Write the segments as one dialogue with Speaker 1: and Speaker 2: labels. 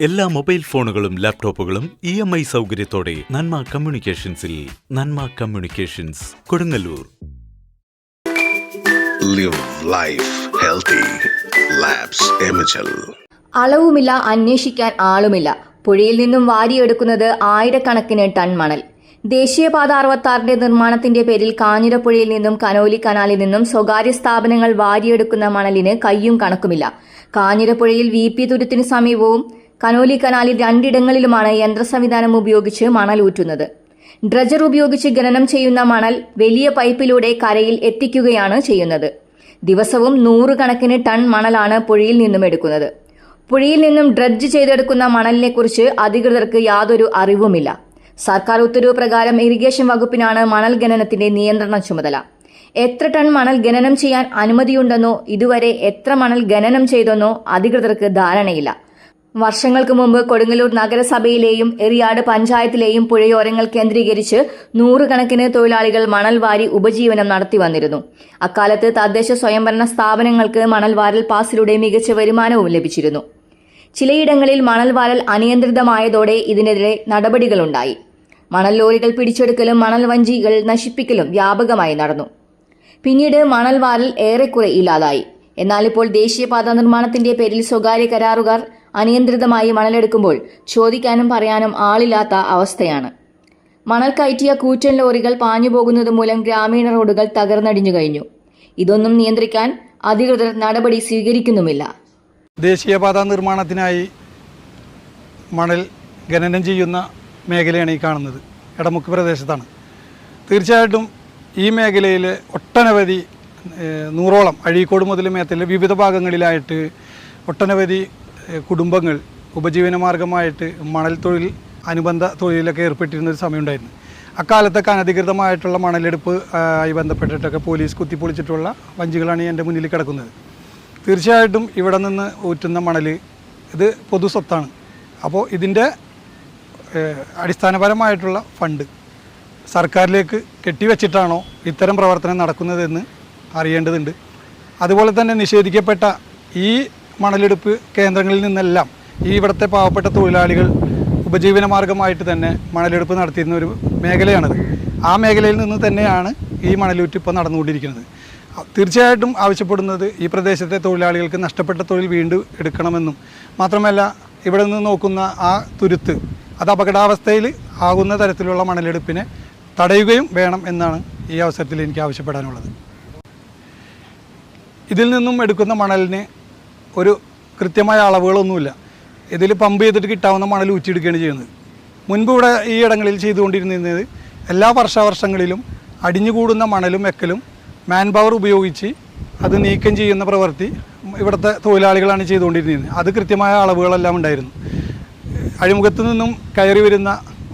Speaker 1: എല്ലാ മൊബൈൽ ഫോണുകളും ലാപ്ടോപ്പുകളും ഇ എം ഐ സൗകര്യത്തോടെ നന്മ കമ്മ്യൂണിക്കേഷൻസിൽ Nanma communications Kodungallur
Speaker 2: Live life healthy. Labs Imagel.
Speaker 3: അളവുമില്ല അന്വേഷിക്കാൻ ആളുമില്ല പുഴയിൽ നിന്നും വാരിയെടുക്കുന്നത് ആയിരക്കണക്കിന് ടൺ മണൽ ദേശീയപാത അറുപത്താറിന്റെ നിർമ്മാണത്തിന്റെ പേരിൽ കാഞ്ഞിരപ്പുഴയിൽ നിന്നും കനോലി കനാലിൽ നിന്നും സ്വകാര്യ സ്ഥാപനങ്ങൾ വാരിയെടുക്കുന്ന മണലിന് കയ്യും കണക്കുമില്ല കാഞ്ഞിരപ്പുഴയിൽ വി പി തുരുത്തിന് സമീപവും കനോലി കനാലിൽ രണ്ടിടങ്ങളിലുമാണ് യന്ത്ര സംവിധാനം ഉപയോഗിച്ച് മണൽ ഊറ്റുന്നത് ഡ്രജർ ഉപയോഗിച്ച് ഖനനം ചെയ്യുന്ന മണൽ വലിയ പൈപ്പിലൂടെ കരയിൽ എത്തിക്കുകയാണ് ചെയ്യുന്നത്. ദിവസവും നൂറുകണക്കിന് ടൺ മണലാണ് പുഴയിൽ നിന്നും എടുക്കുന്നത്. പുഴയിൽ നിന്നും ഡ്രഡ്ജ് ചെയ്തെടുക്കുന്ന മണലിനെക്കുറിച്ച് അധികൃതർക്ക് യാതൊരു അറിവുമില്ല. സർക്കാർ ഉത്തരവ് പ്രകാരം ഇറിഗേഷൻ വകുപ്പിനാണ് മണൽ ഖനനത്തിന്റെ നിയന്ത്രണ ചുമതല. എത്ര ടൺ മണൽ ഖനനം ചെയ്യാൻ അനുമതിയുണ്ടെന്നോ ഇതുവരെ എത്ര മണൽ ഖനനം ചെയ്തെന്നോ അധികൃതർക്ക് ധാരണയില്ല. വർഷങ്ങൾക്ക് മുമ്പ് കൊടുങ്ങല്ലൂർ നഗരസഭയിലെയും എറിയാട് പഞ്ചായത്തിലെയും പുഴയോരങ്ങൾ കേന്ദ്രീകരിച്ച് നൂറുകണക്കിന് തൊഴിലാളികൾ മണൽ വാരി ഉപജീവനം നടത്തി വന്നിരുന്നു. അക്കാലത്ത് തദ്ദേശ സ്വയംഭരണ സ്ഥാപനങ്ങൾക്ക് മണൽ വാരൽ പാസിലൂടെ മികച്ച വരുമാനവും ലഭിച്ചിരുന്നു. ചിലയിടങ്ങളിൽ മണൽ വാരൽ അനിയന്ത്രിതമായതോടെ ഇതിനെതിരെ നടപടികളുണ്ടായി. മണൽ ലോറികൾ പിടിച്ചെടുക്കലും മണൽ വഞ്ചികൾ നശിപ്പിക്കലും വ്യാപകമായി നടന്നു. പിന്നീട് മണൽ വാരൽ ഏറെക്കുറെ ഇല്ലാതായി. എന്നാൽ ഇപ്പോൾ ദേശീയപാത നിർമ്മാണത്തിന്റെ പേരിൽ സ്വകാര്യ കരാറുകാർ അനിയന്ത്രിതമായി മണലെടുക്കുമ്പോൾ ചോദിക്കാനും പറയാനും ആളില്ലാത്ത അവസ്ഥയാണ്. മണൽ കയറ്റിയ കൂറ്റൻ ലോറികൾ പാഞ്ഞുപോകുന്നത് മൂലം ഗ്രാമീണ റോഡുകൾ തകർന്നടിഞ്ഞു കഴിഞ്ഞു. ഇതൊന്നും നിയന്ത്രിക്കാൻ അധികൃതർ നടപടി സ്വീകരിക്കുന്നുമില്ല.
Speaker 4: ദേശീയപാത നിർമ്മാണത്തിനായി മണൽ ഖനനം ചെയ്യുന്ന മേഖലയാണ് ഈ കാണുന്നത്. ഇടമുക്ക് പ്രദേശത്താണ്. തീർച്ചയായിട്ടും ഈ മേഖലയിൽ ഒട്ടനവധി നൂറോളം അഴീക്കോട് മുതൽ മേത്തലെ വിവിധ ഭാഗങ്ങളിലായിട്ട് ഒട്ടനവധി കുടുംബങ്ങൾ ഉപജീവന മാർഗമായിട്ട് മണൽ തൊഴിൽ അനുബന്ധ തൊഴിലൊക്കെ ഏർപ്പെട്ടിരുന്ന ഒരു സമയമുണ്ടായിരുന്നു. അക്കാലത്തൊക്കെ അനധികൃതമായിട്ടുള്ള മണലെടുപ്പ് ആയി ബന്ധപ്പെട്ടിട്ടൊക്കെ പോലീസ് കുത്തിപ്പൊളിച്ചിട്ടുള്ള വഞ്ചികളാണ് എന്റെ മുന്നിൽ കിടക്കുന്നത്. തീർച്ചയായിട്ടും ഇവിടെ നിന്ന് ഊറ്റുന്ന മണൽ ഇത് പൊതു സ്വത്താണ്. അപ്പോൾ ഇതിന്റെ അടിസ്ഥാനപരമായിട്ടുള്ള ഫണ്ട് സർക്കാരിലേക്ക് കെട്ടിവെച്ചിട്ടാണോ ഇത്തരം പ്രവർത്തനം നടക്കുന്നതെന്ന് അറിയേണ്ടതുണ്ട്. അതുപോലെ തന്നെ നിഷേധിക്കപ്പെട്ട ഈ മണലെടുപ്പ് കേന്ദ്രങ്ങളിൽ നിന്നെല്ലാം ഈ ഇവിടുത്തെ പാവപ്പെട്ട തൊഴിലാളികൾ ഉപജീവന മാർഗമായിട്ട് തന്നെ മണലെടുപ്പ് നടത്തിയിരുന്ന ഒരു മേഖലയാണത്. ആ മേഖലയിൽ നിന്ന് തന്നെയാണ് ഈ മണലൂറ്റ് ഇപ്പോൾ നടന്നുകൊണ്ടിരിക്കുന്നത്. തീർച്ചയായിട്ടും ആവശ്യപ്പെടുന്നത് ഈ പ്രദേശത്തെ തൊഴിലാളികൾക്ക് നഷ്ടപ്പെട്ട തൊഴിൽ വീണ്ടും എടുക്കണമെന്നും മാത്രമല്ല ഇവിടെ നിന്ന് നോക്കുന്ന ആ തുരുത്ത് അത് അപകടാവസ്ഥയിൽ ആകുന്ന തരത്തിലുള്ള മണലെടുപ്പിനെ തടയുകയും വേണം എന്നാണ് ഈ അവസരത്തിൽ എനിക്ക് ആവശ്യപ്പെടാനുള്ളത്. ഇതിൽ നിന്നും എടുക്കുന്ന മണലിന് ഒരു കൃത്യമായ അളവുകളൊന്നുമില്ല. ഇതിൽ പമ്പ് ചെയ്തിട്ട് കിട്ടാവുന്ന മണൽ ഊറ്റിയെടുക്കുകയാണ് ചെയ്യുന്നത്. മുൻപ് ഇവിടെ ഈ ഇടങ്ങളിൽ ചെയ്തുകൊണ്ടിരുന്നത് എല്ലാ വർഷാവർഷങ്ങളിലും അടിഞ്ഞുകൂടുന്ന മണലും വെക്കലും മാൻ പവർ ഉപയോഗിച്ച് അത് നീക്കം ചെയ്യുന്ന പ്രവൃത്തി ഇവിടുത്തെ തൊഴിലാളികളാണ് ചെയ്തുകൊണ്ടിരുന്നത്. അത് കൃത്യമായ അളവുകളെല്ലാം ഉണ്ടായിരുന്നു. അഴിമുഖത്ത് നിന്നും കയറി വരുന്ന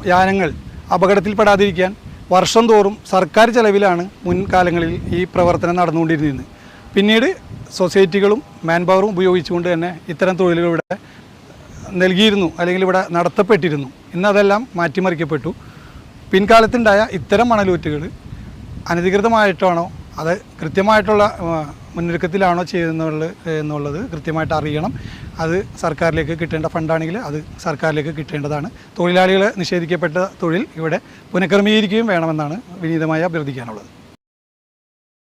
Speaker 4: യാനങ്ങൾ അപകടത്തിൽപ്പെടാതിരിക്കാൻ വർഷം തോറും സർക്കാർ ചെലവിലാണ് മുൻകാലങ്ങളിൽ ഈ പ്രവർത്തനം നടന്നുകൊണ്ടിരുന്നത്. പിന്നീട് സൊസൈറ്റികളും മാൻ പവറും ഉപയോഗിച്ചുകൊണ്ട് തന്നെ ഇത്തരം തൊഴിലുകൾ ഇവിടെ നൽകിയിരുന്നു അല്ലെങ്കിൽ ഇവിടെ നടത്തപ്പെട്ടിരുന്നു. ഇന്നതെല്ലാം മാറ്റിമറിക്കപ്പെട്ടു. പിൻകാലത്തുണ്ടായ ഇത്തരം മണലൂറ്റുകൾ അനധികൃതമായിട്ടാണോ അത് കൃത്യമായിട്ടുള്ള മുന്നൊരുക്കത്തിലാണോ ചെയ്യുന്നുള്ളത് എന്നുള്ളത് കൃത്യമായിട്ട് അറിയണം. അത് സർക്കാരിലേക്ക് കിട്ടേണ്ട ഫണ്ടാണെങ്കിൽ അത് സർക്കാരിലേക്ക് കിട്ടേണ്ടതാണ്. തൊഴിലാളികളെ നിഷേധിക്കപ്പെട്ട തൊഴിൽ ഇവിടെ പുനഃക്രമീകരിക്കുകയും വേണമെന്നാണ് വിനീതമായി അഭ്യർത്ഥിക്കാനുള്ളത്.